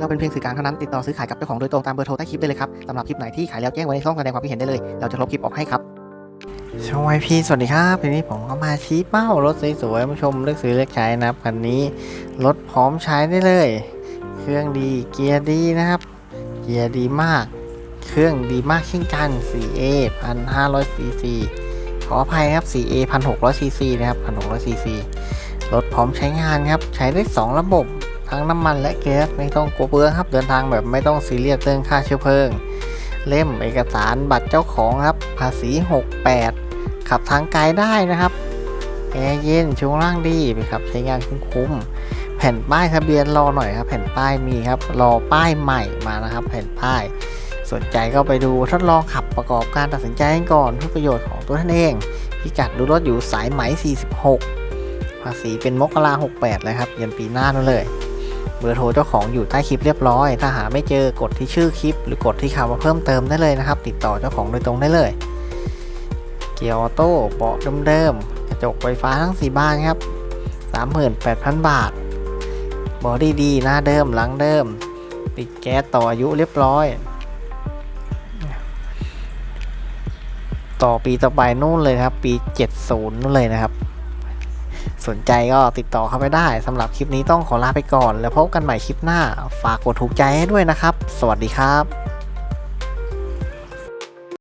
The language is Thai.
เราเป็นเพียงสื่อกลางเท่านั้นติดต่อซื้อขายกับเจ้าของโดยตรงตามเบอร์โทรใต้คลิปได้เลยครับสำหรับคลิปไหนที่ขายแล้วแจ้งไว้ในช่องแสดงความคิดเห็นได้เลย เราจะลบคลิปออกให้ครับช่องไอพีสวัสดีครับทีนี้ผมก็มาชี้เป้ารถสวยๆมาชมเลือกซื้อเลือกใช้นะครับคันนี้รถพร้อมใช้ได้เลย เครื่องดีเกียร์ดีนะครับเกียร์ดีมาก เครื่องดีมากเช่นกัน 4A 1,500 cc ขออภัยครับ 4A 1,600 cc นะครับ1,600 cc รถพร้อมใช้งานครับ ใช้ได้ 2 ระบบ ทั้งน้ำมันและแก๊สไม่ต้องกลัวเปลืองครับ เดินทางแบบไม่ต้องซีเรียสเรื่องค่าเชื้อเพลิง เล่มเอกสารบัตรเจ้าของครับ ภาษี 68 ขับทางไกลได้นะครับแอร์เย็นช่วงล่างดีไปครับใช้งานคุ้มๆแผ่นป้ายทะเบียนรอหน่อยครับ แผ่นป้ายมีครับ รอป้ายใหม่มานะครับ แผ่นป้าย สนใจก็ไปดูทดลองขับประกอบการตัดสินใจก่อนเพื่อประโยชน์ของตัวท่านเอง พิกัดดูรถอยู่สายไหม 46 ภาษีเป็นมกรา68 เลยครับยันปีหน้านั่นเลย เบอร์โทรเจ้าของอยู่ใต้คลิปเรียบร้อย ถ้าหาไม่เจอกดที่ชื่อคลิป หรือกดที่คำว่าเพิ่มเติมได้เลยนะครับ ติดต่อเจ้าของโดยตรงได้เลย เกียร์ออโต้เบาะเดิมๆกระจกไฟฟ้าทั้ง 4 บ้านครับ 38,000 บาทบอดี้ดีหน้าเดิมหลังเดิม ติดแก๊สต่ออายุเรียบร้อย ต่อปีต่อไปนู่นเลยครับ ปี 70นู่นเลยนะครับ สนใจก็ติดต่อเข้าไปได้สำหรับคลิปนี้ต้องขอลาไปก่อน แล้วพบกันใหม่คลิปหน้า ฝากกดถูกใจให้ด้วยนะครับ สวัสดีครับ